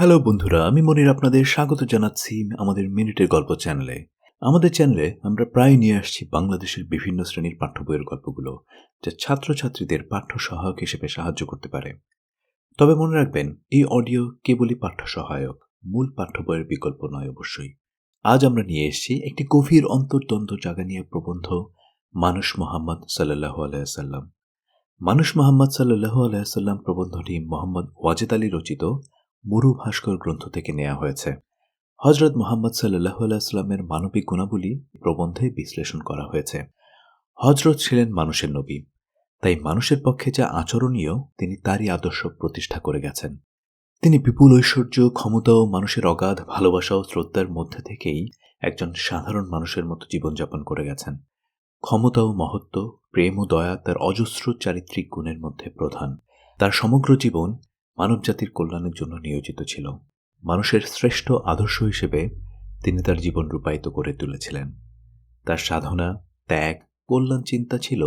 Hello বন্ধুরা, আমি মনির আপনাদের স্বাগত জানাচ্ছি আমাদের মিনিটের গল্প চ্যানেলে। আমাদের চ্যানেলে আমরা প্রায় নিয়ে আসছি বাংলাদেশের বিভিন্ন শ্রেণির পাঠ্য বইয়ের গল্পগুলো, যা ছাত্রছাত্রীদের পাঠ্য সহায়ক হিসেবে সাহায্য করতে পারে। তবে মনে রাখবেন, এই অডিও কেবলই পাঠ্য সহায়ক মূল পাঠ্য বইয়ের বিকল্প নয় অবশ্যই। আজ আমরা নিয়ে এসেছি একটি গভীর অন্তর্দ্বন্দ্ব জাগা নিয়ে প্রবন্ধ, মানুষ মোহাম্মদ সাল্লাহ আলাইসাল্লাম মানুষ মোহাম্মদ সাল্লাহ আলাইসাল্লাম প্রবন্ধটি মোহাম্মদ ওয়াজেদ আলী রচিত। মুরু ভাস্কর গ্রন্থ থেকে নেওয়া হয়েছে। হজরত মোহাম্মদ সাল্লাহ আলাইস্লামের মানবিক গুণাবলী প্রবন্ধে বিশ্লেষণ করা হয়েছে। হজরত ছিলেন মানুষের নবী, তাই মানুষের পক্ষে যা আচরণীয় তিনি তারই আদর্শ প্রতিষ্ঠা করে গেছেন। তিনি বিপুল ঐশ্বর্য, ক্ষমতা ও মানুষের অগাধ ভালোবাসা ও শ্রদ্ধার মধ্যে থেকেই একজন সাধারণ মানুষের মতো জীবনযাপন করে গেছেন। ক্ষমতা ও মহত্ব, প্রেম ও দয়া তার অজস্র চারিত্রিক গুণের মধ্যে প্রধান। তার সমগ্র জীবন মানবজাতির কল্যাণের জন্য নিয়োজিত ছিল। মানুষের শ্রেষ্ঠ আদর্শ হিসেবে তিনি তার জীবন রূপায়িত করে তুলেছিলেন। তার সাধনা, ত্যাগ, কল্যাণ চিন্তা ছিল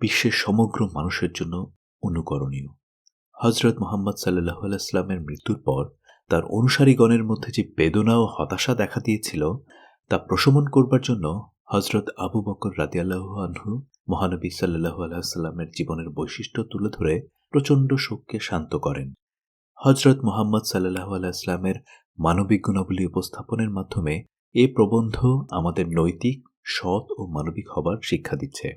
বিশ্বের সমগ্র মানুষের জন্য অনুকরণীয়। হজরত মোহাম্মদ সাল্লাহ আলাইস্লামের মৃত্যুর পর তার অনুসারীগণের মধ্যে যে বেদনা ও হতাশা দেখা দিয়েছিল, তা প্রশমন করবার জন্য হজরত আবু বকর রাদিয়াল্লাহ আনহু মহানবী সাল্লাহ আলাইস্লামের জীবনের বৈশিষ্ট্য তুলে ধরে প্রচণ্ড শোককে শান্ত করেন। হজরত মোহাম্মদ সাল্লাহ আলাইস্লামের মানবিক গুণাবলী উপস্থাপনের মাধ্যমে এ প্রবন্ধ আমাদের নৈতিক, সৎ ও মানবিক হবার শিক্ষা দিচ্ছে।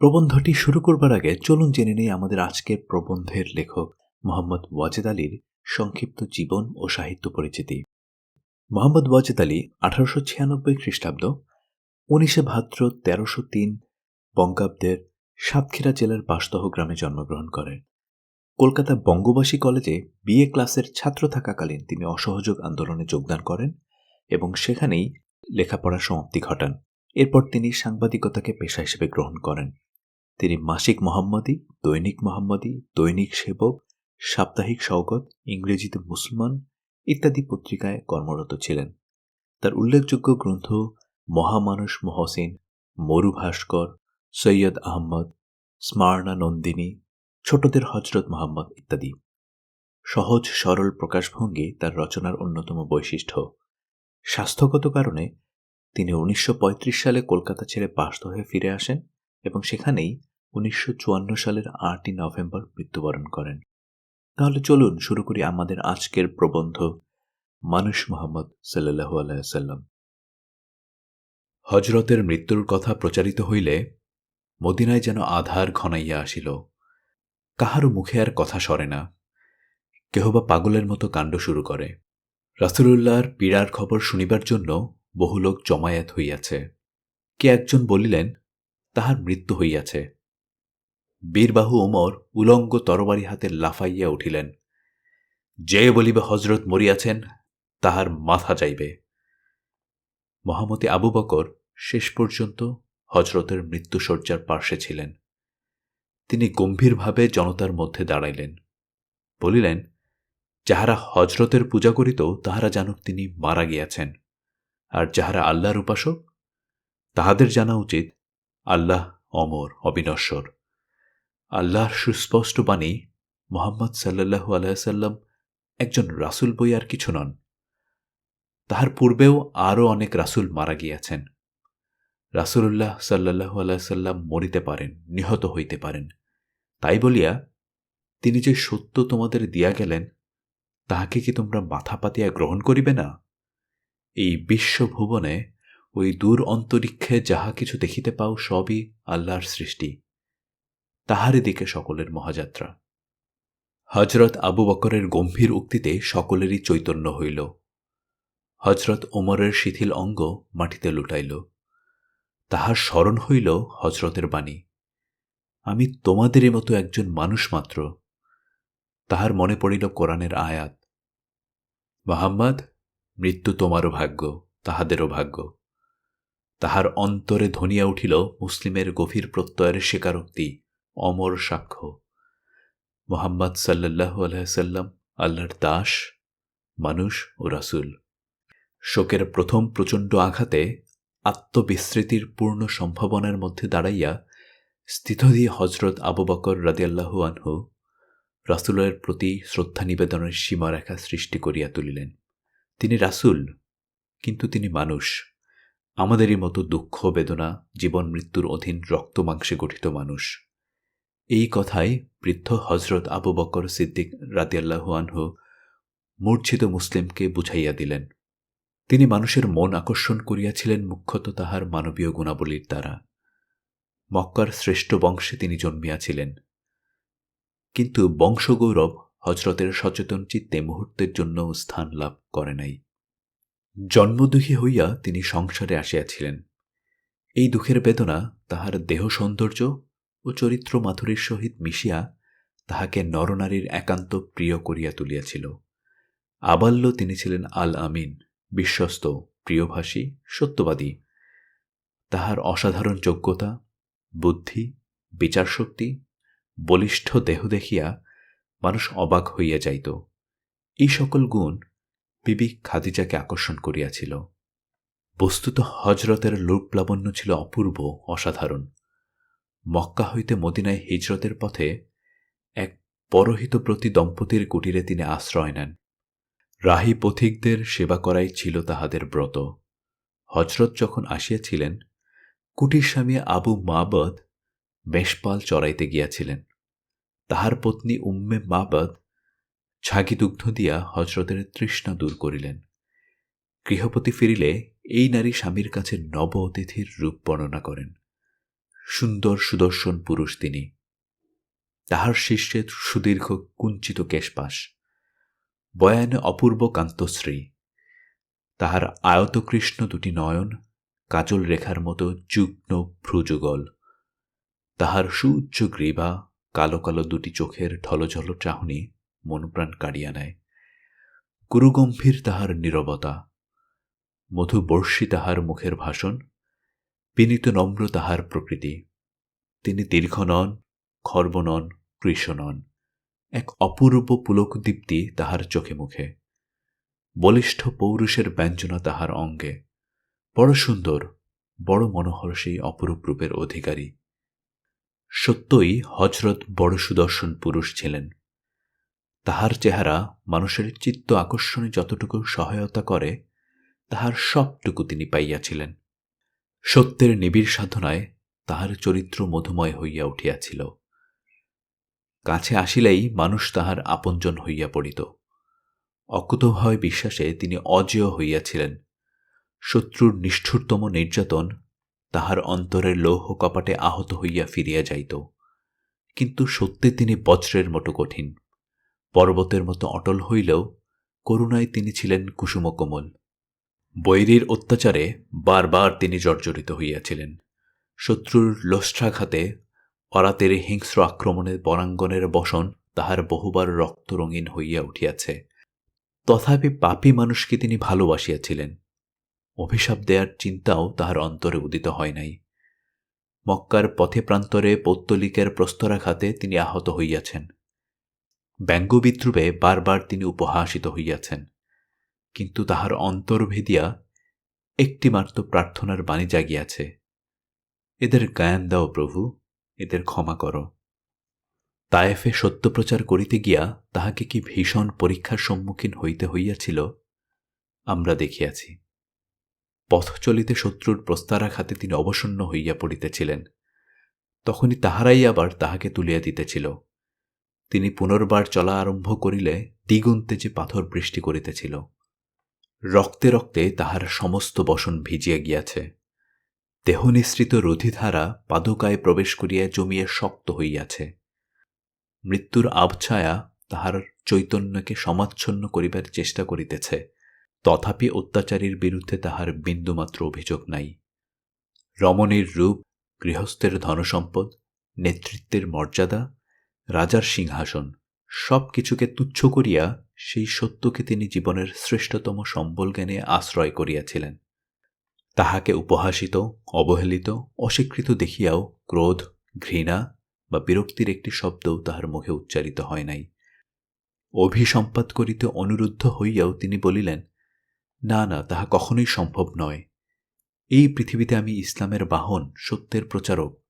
প্রবন্ধটি শুরু করবার আগে চলুন জেনে নেই আমাদের আজকের প্রবন্ধের লেখক মোহাম্মদ ওয়াজেদ আলীর সংক্ষিপ্ত জীবন ও সাহিত্য পরিচিতি। মোহাম্মদ ওয়াজেদ আলী আঠারোশো ছিয়ানব্বই খ্রিস্টাব্দ, উনিশে ভাদ্র তেরোশো তিন বঙ্গাব্দের সাতক্ষীরা জেলার বাসদহ গ্রামে জন্মগ্রহণ করেন। কলকাতা বঙ্গবাসী কলেজে বিএ ক্লাসের ছাত্র থাকাকালীন তিনি অসহযোগ আন্দোলনে যোগদান করেন এবং সেখানেই লেখাপড়ার সমাপ্তি ঘটান। এরপর তিনি সাংবাদিকতাকে পেশা হিসেবে গ্রহণ করেন। তিনি মাসিক মোহাম্মদী, দৈনিক মোহাম্মদী, দৈনিক সেবক, সাপ্তাহিক সওগত ইংরেজিতে মুসলমান ইত্যাদি পত্রিকায় কর্মরত ছিলেন। তার উল্লেখযোগ্য গ্রন্থ মহামানুষ মহসিন, মরু ভাস্কর, সৈয়দ আহমদ স্মারণা নন্দিনী ছোটদের হজরত মোহাম্মদ ইত্যাদি। সহজ, সরল প্রকাশভঙ্গি তার রচনার অন্যতম বৈশিষ্ট্য। স্বাস্থ্যগত কারণে তিনি উনিশশো পঁয়ত্রিশ সালে কলকাতা ছেড়ে বাস্ত হয়ে ফিরে আসেন এবং সেখানেই উনিশশো চুয়ান্ন সালের আটই নভেম্বর মৃত্যুবরণ করেন। তাহলে চলুন শুরু করি আমাদের আজকের প্রবন্ধ মানুষ মোহাম্মদ সাল্লাহু আলাইসাল্লাম হজরতের মৃত্যুর কথা প্রচারিত হইলে মদিনায় যেন আধার ঘনাইয়া আসিল। কাহারও মুখে আর কথা সরে না। কেহ বা পাগলের মতো কাণ্ড শুরু করে। রাসুলুল্লাহর পীড়ার খবর শুনিবার জন্য বহু লোক জমায়েত হইয়াছে। কে একজন বলিলেন, তাহার মৃত্যু হইয়াছে। বীরবাহু ওমর উলঙ্গ তরবারি হাতে লাফাইয়া উঠিলেন। যে বলিবে হজরত মরিয়াছেন, তাহার মাথা যাইবে। মহামতি আবু বকর শেষ পর্যন্ত হজরতের মৃত্যুসজ্জার পার্শ্বে ছিলেন। তিনি গম্ভীরভাবে জনতার মধ্যে দাঁড়াইলেন। বলিলেন, যাহারা হজরতের পূজা করিত, তাহারা জানুক তিনি মারা গিয়াছেন। আর যাহারা আল্লাহর উপাসক, তাহাদের জানা উচিত, আল্লাহ অমর, অবিনশ্বর। আল্লাহর সুস্পষ্ট বাণী, মোহাম্মদ সাল্লাহু আলাইসাল্লাম একজন রাসুল বই আর কিছু নন। তাহার পূর্বেও আরও অনেক রাসুল মারা গিয়াছেন। রাসুল্লাহ সাল্লাহু আলাইসাল্লাম মরিতে পারেন, নিহত হইতে পারেন। তাই বলিয়া তিনি যে সত্য তোমাদের দিয়া গেলেন, তাহাকে কি তোমরা মাথা পাতিয়া গ্রহণ করিবে না? এই বিশ্বভুবনে ওই দূর অন্তরিক্ষে যাহা কিছু দেখিতে পাও সবই আল্লাহর সৃষ্টি। তাহারই দিকে সকলের মহাযাত্রা। হজরত আবু বকরের গম্ভীর উক্তিতে সকলেরই চৈতন্য হইল। হজরত ওমরের শিথিল অঙ্গ মাটিতে লুটাইল। তাহার স্মরণ হইল হজরতের বাণী। আমি তোমাদেরই মতো একজন মানুষ মাত্র। তাহার মনে পড়িল কোরআনের আয়াত। মোহাম্মদ, মৃত্যু তোমারও ভাগ্য, তাহাদেরও ভাগ্য। তাহার অন্তরে ধনিয়া উঠিল মুসলিমের গভীর প্রত্যয়ের স্বীকারোক্তি, অমর সাক্ষ্য। মোহাম্মদ সাল্লাহ আলহাম আল্লাহর দাস, মানুষ ও রাসুল। শোকের প্রথম প্রচণ্ড আঘাতে আত্মবিস্মৃতির পূর্ণ সম্ভাবনার মধ্যে দাঁড়াইয়া স্থিতধী হজরত আবু বকর রাদিয়াল্লাহু আনহু রাসুলের প্রতি শ্রদ্ধা নিবেদনের সীমারেখা সৃষ্টি করিয়া তুলিলেন। তিনি রাসুল, কিন্তু তিনি মানুষ। আমাদেরই মতো দুঃখ, বেদনা, জীবন, মৃত্যুর অধীন রক্ত মাংসে গঠিত মানুষ। এই কথায় বৃদ্ধ হজরত আবু বকর সিদ্দিক রাদিয়াল্লাহুয়ানহু মূর্ছিত মুসলিমকে বুঝাইয়া দিলেন। তিনি মানুষের মন আকর্ষণ করিয়াছিলেন, মুখ্যত তাহার মানবীয় গুণাবলীর দ্বারা। মক্কার শ্রেষ্ঠ বংশে তিনি জন্মিয়াছিলেন। কিন্তু বংশগৌরব হজরতের সচেতন চিত্তে মুহূর্তের জন্য স্থান লাভ করে নাই। জন্মদুখী হইয়া তিনি সংসারে আসিয়াছিলেন। এই দুঃখের বেদনা তাহার দেহ সৌন্দর্য ও চরিত্র মাধুরীর সহিত মিশিয়া তাহাকে নরনারীর একান্ত প্রিয় করিয়া তুলিয়াছিল। আবাল্য তিনি ছিলেন আল আমিন বিশ্বস্ত, প্রিয়ভাষী, সত্যবাদী। তাহার অসাধারণ যোগ্যতা বুদ্ধি, বিচারশক্তি, বলিষ্ঠ দেহ দেখিয়া মানুষ অবাক হইয়া যাইত। এই সকল গুণ বিবি খাদিজাকে আকর্ষণ করিয়াছিল। বস্তুত হজরতের লোকপ্লাবণ্য ছিল অপূর্ব, অসাধারণ। মক্কা হইতে মদিনায় হিজরতের পথে এক পরহিত প্রতি দম্পতির কুটিরে তিনি আশ্রয় নেন। রাহি পথিকদের সেবা করাই ছিল তাহাদের ব্রত। হজরত যখন আসিয়াছিলেন কুটির স্বামী আবু মাবদ বেশপাল চড়াইতে গিয়াছিলেন। তাহার পত্নী উম্মে মাবদ ছাগি দুগ্ধ দিয়া হজরতের তৃষ্ণা দূর করিলেন। গৃহপতি ফিরিলে এই নারী স্বামীর কাছে নব অতিথির রূপ বর্ণনা করেন। সুন্দর সুদর্শন পুরুষ তিনি। তাহার শিষ্যে সুদীর্ঘ কুঞ্চিত কেশপাশ বয়ানে অপূর্ব কান্তশ্রী। তাহার আয়তকৃষ্ণ দুটি নয়ন কাজল রেখার মতো যুগ্ন ভ্রুযুগল। তাহার সুউচ্চ গ্রীবা কালো কালো দুটি চোখের ঢলঝল চাহনি মনপ্রাণ কাড়িয়া নেয়। গুরুগম্ভীর তাহার নীরবতা, মধুবর্ষী তাহার মুখের ভাষণ, বিনীত নম্র তাহার প্রকৃতি। তিনি দীর্ঘ নন, খর্ব নন, কৃষ নন, এক অপূর্ব পুলকদীপ্তি তাহার চোখে মুখে। বলিষ্ঠ পৌরুষের ব্যঞ্জনা তাহার অঙ্গে। বড় সুন্দর, বড় মনোহর সেই অপরূপ রূপের অধিকারী। সত্যই হজরত বড় সুদর্শন পুরুষ ছিলেন। তাহার চেহারা মানুষের চিত্ত আকর্ষণে যতটুকু সহায়তা করে, তাহার সবটুকু তিনি পাইয়াছিলেন। সত্যের নিবিড় সাধনায় তাহার চরিত্র মধুময় হইয়া উঠিয়াছিল। কাছে আসিলেই মানুষ তাহার আপনজন হইয়া পড়িত। অকুতভয় বিশ্বাসে তিনি অজেয় হইয়াছিলেন। শত্রুর নিষ্ঠুরতম নির্যাতন তাহার অন্তরের লৌহ কপাটে আহত হইয়া ফিরিয়া যাইত। কিন্তু সত্যি তিনি বজ্রের মতো কঠিন। পর্বতের মতো অটল হইলেও করুণায় তিনি ছিলেন কুসুমকোমল। বৈরীর অত্যাচারে বারবার তিনি জর্জরিত হইয়াছিলেন। শত্রুর লোষ্ঠাঘাতে অরাতের হিংস্র আক্রমণের বরাঙ্গনের বসন তাহার বহুবার রক্তরঙিন হইয়া উঠিয়াছে। তথাপি পাপী মানুষকে তিনি ভালোবাসিয়াছিলেন। অভিশাপ দেয়ার চিন্তাও তাহার অন্তরে উদিত হয় নাই। মক্কার পথে প্রান্তরে পৌত্তলিকের প্রস্তরাঘাতে তিনি আহত হইয়াছেন। ব্যঙ্গ ব্যঙ্গবিদ্রুপে বারবার তিনি উপহাসিত হইয়াছেন। কিন্তু তাহার অন্তর ভেদিয়া একটিমাত্র প্রার্থনার বাণী জাগিয়াছে। এদের গায়ান দাও প্রভু, এদের ক্ষমা করো। তায়েফে সত্যপ্রচার করিতে গিয়া তাহাকে কি ভীষণ পরীক্ষার সম্মুখীন হইতে হইয়াছিল, আমরা দেখিয়াছি। পথ চলিতে শত্রুর প্রস্তারাঘাতে তিনি অবসন্ন হইয়া পড়িতেছিলেন। তখনই তাহারাই আবার তাহাকে তুলিয়া দিতেছিল। তিনি পুনর্বার চলা আরম্ভ করিলে দিগন্তে যে পাথর বৃষ্টি করিতেছিল। রক্তে রক্তে তাহার সমস্ত বসন ভিজিয়া গিয়াছে। দেহনিঃসৃত রধিধারা পাদুকায় প্রবেশ করিয়া জমিয়ে শক্ত হইয়াছে। মৃত্যুর আবছায়া তাহার চৈতন্যকে সমাচ্ছন্ন করিবার চেষ্টা করিতেছে। তথাপি অত্যাচারীর বিরুদ্ধে তাহার বিন্দুমাত্র অভিযোগ নাই। রমণীর রূপ, গৃহস্থের ধনসম্পদ, নেতৃত্বের মর্যাদা, রাজার সিংহাসন সব কিছুকে তুচ্ছ করিয়া সেই সত্যকে তিনি জীবনের শ্রেষ্ঠতম সম্বল জ্ঞানে আশ্রয় করিয়াছিলেন। তাহাকে উপহাসিত, অবহেলিত, অস্বীকৃত দেখিয়াও ক্রোধ, ঘৃণা বা বিরক্তির একটি শব্দও তাহার মুখে উচ্চারিত হয় নাই। অভিসম্পাত করিতে অনুরুদ্ধ হইয়াও তিনি বলিলেন না না, তাহা কখনোই সম্ভব নয়। এই পৃথিবীতে আমি ইসলামের বাহন, সত্যের প্রচারক।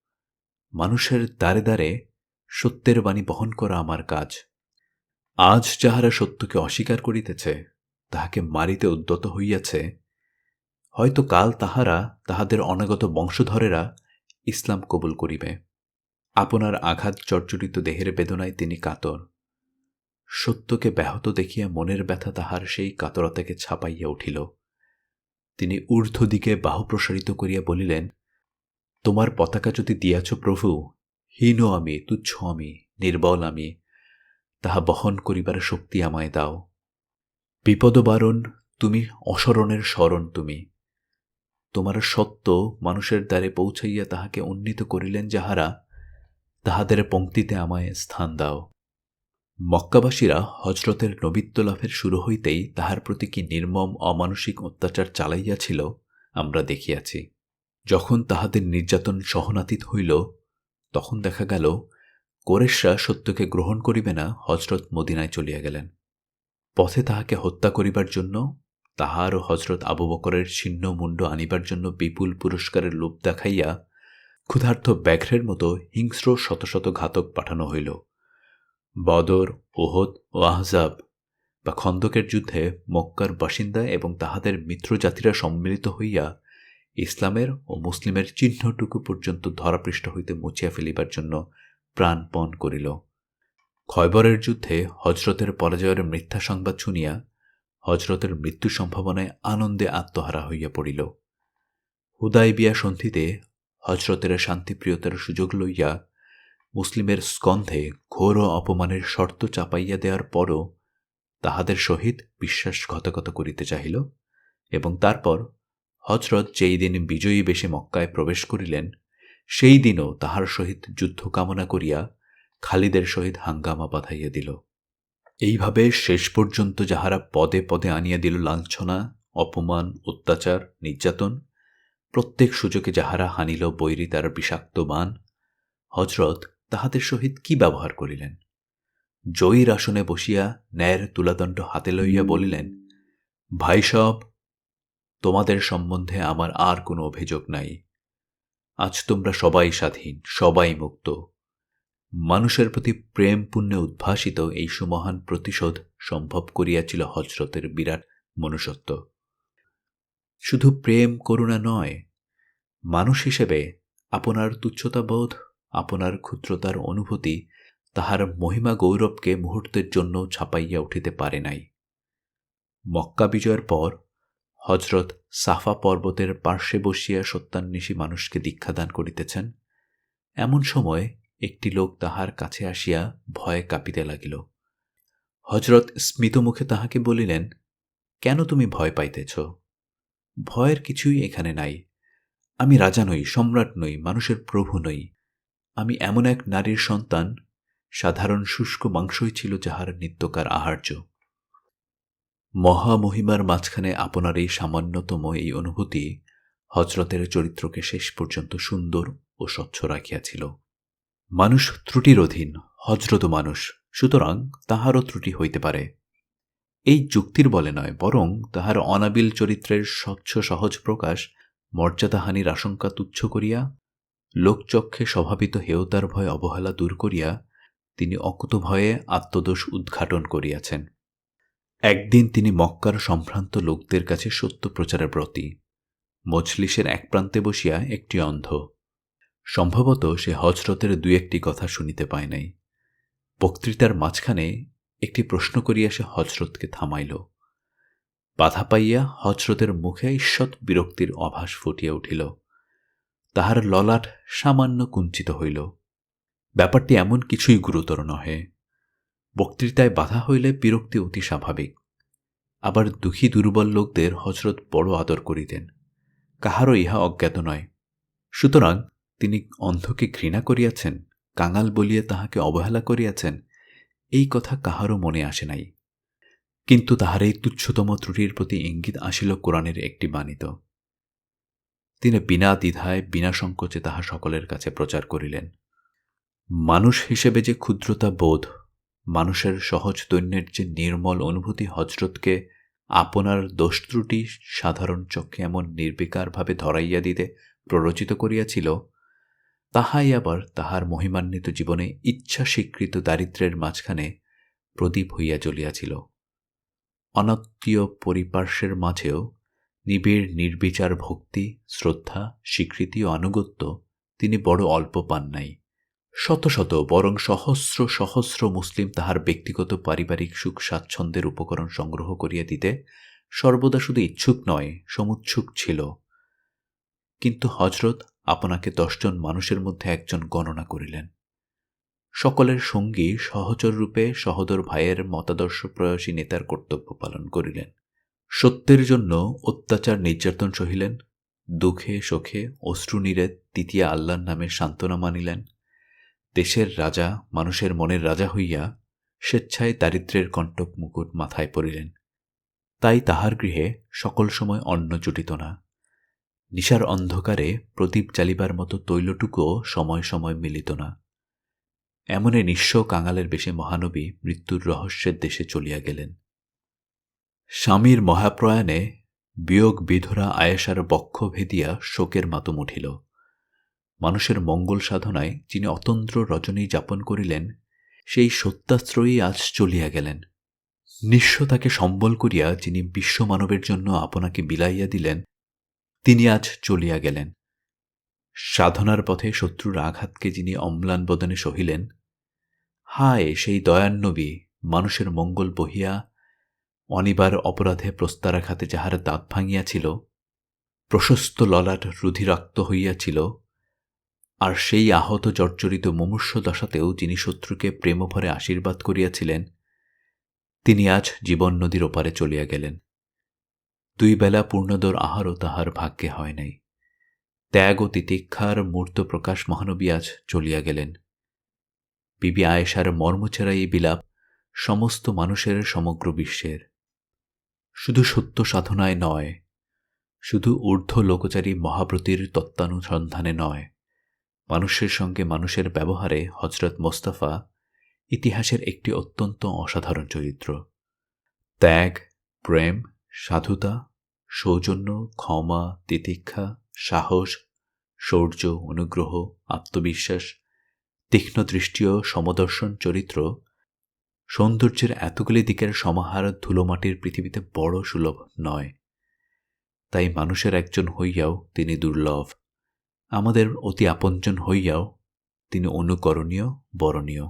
মানুষের দ্বারে দ্বারে সত্যের বাণী বহন করা আমার কাজ। আজ যাহারা সত্যকে অস্বীকার করিতেছে, তাহাকে মারিতে উদ্যত হইয়াছে, হয়তো কাল তাহারা তাহাদের অনাগত বংশধরেরা ইসলাম কবুল করিবে। আপনার আঘাত জর্জরিত দেহের বেদনায় তিনি কাতর। সত্যকে ব্যাহত দেখিয়া মনের ব্যথা তাহার সেই কাতরতাকে ছাপাইয়া উঠিল। তিনি ঊর্ধ্ব দিকে বাহু প্রসারিত করিয়া বলিলেন, তোমার পতাকা যদি দিয়াছ প্রভু, হীন আমি, তুচ্ছ আমি, নির্বল আমি, তাহা বহন করিবার শক্তি আমায় দাও। বিপদবারণ, তুমি অসরণের স্মরণ তুমি। তোমার সত্য মানুষের দ্বারে পৌঁছাইয়া তাহাকে উন্নীত করিলেন যাহারা, তাহাদের পঙ্ক্তিতে আমায় স্থান দাও। মক্কাবাসীরা হজরতের নবিত্ব লাভের শুরু হইতেই তাহার প্রতি কি নির্মম অমানসিক অত্যাচার চালাইয়াছিল, আমরা দেখিয়াছি। যখন তাহাদের নির্যাতন সহনাতীত হইল, তখন দেখা গেল কোরেশরা সত্যকে গ্রহণ করিবে না হজরত মদিনায় চলিয়া গেলেন। পথে তাহাকে হত্যা করিবার জন্য, তাহার ও হজরত আবু বকরের ছিন্ন মুন্ড আনিবার জন্য বিপুল পুরস্কারের লোভ দেখাইয়া ক্ষুধার্থ ব্যাঘ্রের মতো হিংস্র শত শত ঘাতক পাঠানো হইল। বদর ওহদ ও আহজাব বা খন্দকের যুদ্ধে মক্কার বাসিন্দা এবং তাহাদের মিত্রজাতিরা সম্মিলিত হইয়া ইসলামের ও মুসলিমের চিহ্নটুকু পর্যন্ত ধরাপৃষ্ঠ হইতে মুছিয়া ফেলিবার জন্য প্রাণপণ করিল। খয়বরের যুদ্ধে হজরতের পরাজয়ের মিথ্যা সংবাদ শুনিয়া হজরতের মৃত্যু সম্ভাবনায় আনন্দে আত্মহারা হইয়া পড়িল। হুদাই বিয়া সন্ধিতে হজরতের শান্তিপ্রিয়তার সুযোগ লইয়া মুসলিমের স্কন্ধে ঘোর অপমানের শর্ত চাপাইয়া দেওয়ার পরও তাহাদের সহিত বিশ্বাসঘাতকতা করিতে চাহিল এবং তারপর হজরত যেই দিন বিজয়ী বেশে মক্কায় প্রবেশ করিলেন, সেই দিনও তাহার সহিত যুদ্ধ কামনা করিয়া খালিদের সহিত হাঙ্গামা বাঁধাইয়া দিল। এইভাবে শেষ পর্যন্ত যাহারা পদে পদে আনিয়া দিল লাঞ্ছনা, অপমান, অত্যাচার, নির্যাতন, প্রত্যেক সুযোগে যাহারা হানিল বৈরী তার বিষাক্ত বান হজরত তাহাদের সহিত কি ব্যবহার করিলেন? জয়ীর আসনে বসিয়া ন্যায়ের তুলাদণ্ড হাতে লইয়া বলিলেন, ভাই সব, তোমাদের সম্বন্ধে আমার আর কোনো অভিযোগ নাই। আজ তোমরা সবাই স্বাধীন, সবাই মুক্ত। মানুষের প্রতি প্রেম পুণ্যে উদ্ভাসিত এই সুমহান প্রতিশোধ সম্ভব করিয়াছিল হজরতের বিরাট মনুষ্যত্ব। শুধু প্রেম, করুণা নয়, মানুষ হিসেবে আপনার তুচ্ছতাবোধ আপনার ক্ষুদ্রতার অনুভূতি তাহার মহিমা গৌরবকে মুহূর্তের জন্য ছাপাইয়া উঠিতে পারে নাই। মক্কা বিজয়ের পর হজরত সাফা পর্বতের পার্শ্বে বসিয়া সত্যান্বেষী মানুষকে দীক্ষাদান করিতেছেন। এমন সময় একটি লোক তাহার কাছে আসিয়া ভয়ে কাঁপিতে লাগিল। হজরত স্মিতমুখে তাহাকে বলিলেন, কেন তুমি ভয় পাইতেছ? ভয়ের কিছুই এখানে নাই। আমি রাজা নই, সম্রাট নই, মানুষের প্রভু নই। আমি এমন এক নারীর সন্তান, সাধারণ শুষ্ক মাংসই ছিল যাহার নিত্যকার আহার্য। মহামহিমার মাঝখানে আপনার এই সামান্যতম এই অনুভূতি হজরতের চরিত্রকে শেষ পর্যন্ত সুন্দর ও স্বচ্ছ রাখিয়াছিল। মানুষ ত্রুটির অধীন হজরত মানুষ, সুতরাং তাহারও ত্রুটি হইতে পারে। এই যুক্তির বলে নয়, বরং তাহার অনাবিল চরিত্রের স্বচ্ছ সহজ প্রকাশ মর্যাদাহানির আশঙ্কা তুচ্ছ করিয়া লোকচক্ষে স্বভাবিত হেয়তার ভয় অবহেলা দূর করিয়া তিনি অকুত ভয়ে আত্মদোষ উদ্ঘাটন করিয়াছেন। একদিন তিনি মক্কার সম্ভ্রান্ত লোকদের কাছে সত্য প্রচারের ব্রতী। মজলিসের এক প্রান্তে বসিয়া একটি অন্ধ। সম্ভবত সে হজরতের দু একটি কথা শুনিতে পায় নাই। বক্তৃতার মাঝখানে একটি প্রশ্ন করিয়া সে হজরতকে থামাইল। বাধা পাইয়া হজরতের মুখে ঈষৎ বিরক্তির অভাস ফুটিয়া উঠিল। তাহার ললাট সামান্য কুঞ্চিত হইল। ব্যাপারটি এমন কিছুই গুরুতর নহে। বক্তৃতায় বাধা হইলে বিরক্তি অতি স্বাভাবিক। আবার দুঃখী দুর্বল লোকদের হজরত বড় আদর করিতেন। কাহারও ইহা অজ্ঞাত নয়। সুতরাং তিনি অন্ধকে ঘৃণা করিয়াছেন, কাঙাল বলিয়া তাহাকে অবহেলা করিয়াছেন, এই কথা কাহারও মনে আসে নাই। কিন্তু তাহার এই তুচ্ছতম ত্রুটির প্রতি ইঙ্গিত আসিল কোরআনের একটি বাণিত। তিনি বিনা দ্বিধায়, বিনা সংকোচে তাহা সকলের কাছে প্রচার করিলেন। মানুষ হিসেবে যে ক্ষুদ্রতা বোধ, মানুষের সহজ দৈন্যের যে নির্মল অনুভূতি হজরতকে আপনার দোষ ত্রুটি সাধারণ চক্ষে এমন নির্বিকারভাবে ধরাইয়া দিতে প্ররোচিত করিয়াছিল, তাহাই আবার তাহার মহিমান্বিত জীবনে ইচ্ছা স্বীকৃত দারিদ্রের মাঝখানে প্রদীপ হইয়া চলিয়াছিল অনাত্মীয় পরিপার্শ্বের মাঝেও নিবিড় নির্বিচার ভক্তি, শ্রদ্ধা, স্বীকৃতি ও আনুগত্য তিনি বড় অল্প পান নাই। শত শত বরং সহস্র সহস্র মুসলিম তাহার ব্যক্তিগত পারিবারিক সুখ স্বাচ্ছন্দ্যের উপকরণ সংগ্রহ করিয়া দিতে সর্বদা শুধু ইচ্ছুক নয় সমুচ্ছুক ছিল। কিন্তু হজরত আপনাকে দশজন মানুষের মধ্যে একজন গণনা করিলেন। সকলের সঙ্গী সহচর রূপে সহদর ভাইয়ের মতাদর্শ প্রয়াসী নেতার কর্তব্য পালন করিলেন। সত্যের জন্য অত্যাচার নির্যাতন সহিলেন, দুঃখে সুখে অশ্রুনীরে তৃতীয় আল্লাহর নামে সান্ত্বনা মানিলেন। দেশের রাজা, মানুষের মনের রাজা হইয়া স্বেচ্ছায় দারিদ্রের কণ্টক মুকুট মাথায় পড়িলেন। তাই তাহার গৃহে সকল সময় অন্ন জুটিত না। নিশার অন্ধকারে প্রদীপ জ্বালিবার মতো তৈলটুকুও সময় সময় মিলিত না। এমনে নিঃস্ব কাঙালের বেশে মহানবী মৃত্যুর রহস্যের দেশে চলিয়া গেলেন। স্বামীর মহাপ্রয়াণে বিয়োগ বিধরা আয়েশার বক্ষ ভেদিয়া শোকের মাতম উঠিল। মানুষের মঙ্গল সাধনায় যিনি অতন্ত্র রজনী যাপন করিলেন, সেই সত্যাশ্রয়ী আজ চলিয়া গেলেন। নিঃস্ব তাকে সম্বল করিয়া যিনি বিশ্বমানবের জন্য আপনাকে বিলাইয়া দিলেন, তিনি আজ চলিয়া গেলেন। সাধনার পথে শত্রুর আঘাতকে যিনি অম্লান বদনে সহিলেন, হায় সেই দয়ান্নবী, মানুষের মঙ্গল বহিয়া অনিবার অপরাধে প্রস্তারাঘাতে যাহার দাঁত ভাঙিয়াছিল, প্রশস্ত ললাট রুধিরাক্ত হইয়াছিল, আর সেই আহত জর্জরিত মুমূর্ষ দশাতেও যিনি শত্রুকে প্রেমভরে আশীর্বাদ করিয়াছিলেন, তিনি আজ জীবন নদীর ওপারে চলিয়া গেলেন। দুই বেলা পূর্ণদর আহারও তাহার ভাগ্যে হয় নাই। ত্যাগ ও তিতিক্ষার মূর্ত প্রকাশ মহানবী আজ চলিয়া গেলেন। বিবি আয়েশার মর্মছেরা এই বিলাপ সমস্ত মানুষের সমগ্র বিশ্বের। শুধু সত্য সাধনায় নয়, শুধু ঊর্ধ্ব লোকচারী মহাব্রতির তত্ত্বানুসন্ধানে নয়, মানুষের সঙ্গে মানুষের ব্যবহারে হজরত মোস্তফা ইতিহাসের একটি অত্যন্ত অসাধারণ চরিত্র। ত্যাগ, প্রেম, সাধুতা, সৌজন্য, ক্ষমা, তিতিক্ষা, সাহস, শৌর্য, অনুগ্রহ, আত্মবিশ্বাস, তীক্ষ্ণ দৃষ্টি ও সমদর্শন চরিত্র সৌন্দর্যের এতগুলি দিকের সমাহার ধুলোমাটির পৃথিবীতে বড় সুলভ নয়। তাই মানুষের একজন হইয়াও তিনি দুর্লভ। আমাদের অতি আপনজন হইয়াও তিনি অনুকরণীয়, বরণীয়।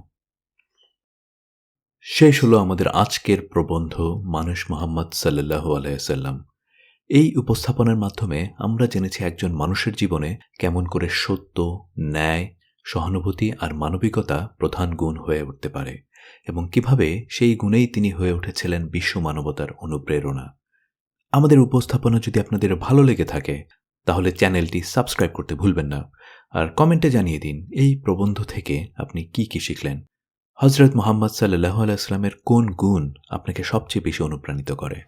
শেষ হলো আমাদের আজকের প্রবন্ধ মানুষ মোহাম্মদ সাল্লাহ আলাইসাল্লাম এই উপস্থাপনার মাধ্যমে আমরা জেনেছি একজন মানুষের জীবনে কেমন করে সত্য, ন্যায়, সহানুভূতি আর মানবিকতা প্রধান গুণ হয়ে উঠতে পারে। এবং কীভাবে সেই গুণেই তিনি হয়ে উঠেছিলেন বিশ্ব মানবতার অনুপ্রেরণা। আমাদের উপস্থাপনা যদি আপনাদের ভালো লেগে থাকে, তাহলে চ্যানেলটি সাবস্ক্রাইব করতে ভুলবেন না। আর কমেন্টে জানিয়ে দিন, এই প্রবন্ধ থেকে আপনি কি কি শিখলেন? হজরত মোহাম্মদ সাল্লাহ আলাইস্লামের কোন গুণ আপনাকে সবচেয়ে বেশি অনুপ্রাণিত করে?